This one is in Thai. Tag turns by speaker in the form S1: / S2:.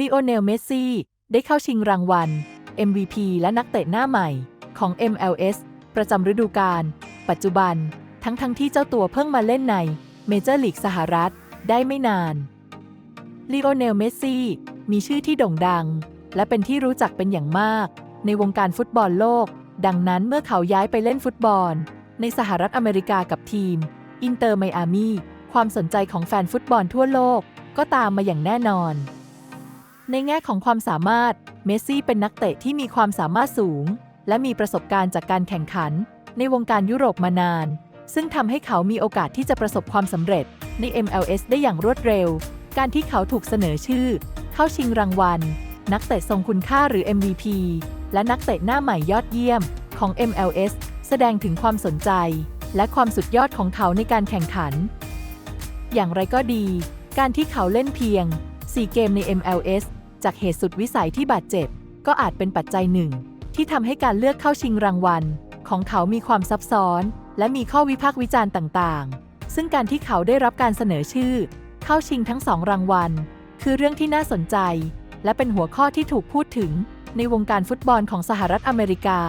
S1: ลีโอเนล เมสซี่ ได้เข้าชิงรางวัล MVP และนักเตะหน้าใหม่ของ MLS ประจำฤดูกาล ปัจจุบัน ทั้งทั้งที่เจ้าตัวเพิ่งมาเล่นในเมเจอร์ลีกสหรัฐได้ไม่นาน ลีโอเนล เมสซี่ มีชื่อที่โด่งดัง และเป็นที่รู้จักเป็นอย่างมาก ในวงการฟุตบอลโลก ดังนั้นเมื่อเขาย้ายไปเล่นฟุตบอล ในสหรัฐอเมริกากับทีม อินเตอร์ไมอามีความสนใจของแฟนฟุตบอลทั่วโลกก็ตามมาอย่างแน่นอน ในแง่ของความสามารถ เมสซี่เป็นนักเตะที่มีความสามารถสูง และมีประสบการณ์จากการแข่งขัน ในวงการยุโรปมานาน ซึ่งทำให้เขามีโอกาสที่จะประสบความสำเร็จใน MLS ได้อย่างรวดเร็ว การที่เขาถูกเสนอชื่อ เข้าชิงรางวัล นักเตะทรงคุณค่าหรือ MVP และนักเตะหน้าใหม่ยอดเยี่ยมของ MLS แสดงถึงความสนใจ และความสุดยอดของเขาในการแข่งขัน อย่างไรก็ดี การที่เขาเล่นเพียง 4 เกมใน MLS จากเหตุสุดวิสัยที่บาดเจ็บ ก็อาจเป็นปัจจัยหนึ่ง ที่ทำให้การเลือกเข้าชิงรางวัล ของเขามีความซับซ้อน และมีข้อวิพากษ์วิจารณ์ต่างๆ ซึ่งการที่เขาได้รับการเสนอชื่อ เข้าชิงทั้งสองรางวัล คือเรื่องที่น่าสนใจ และเป็นหัวข้อที่ถูกพูดถึง ในวงการฟุตบอลของสหรัฐอเมริกา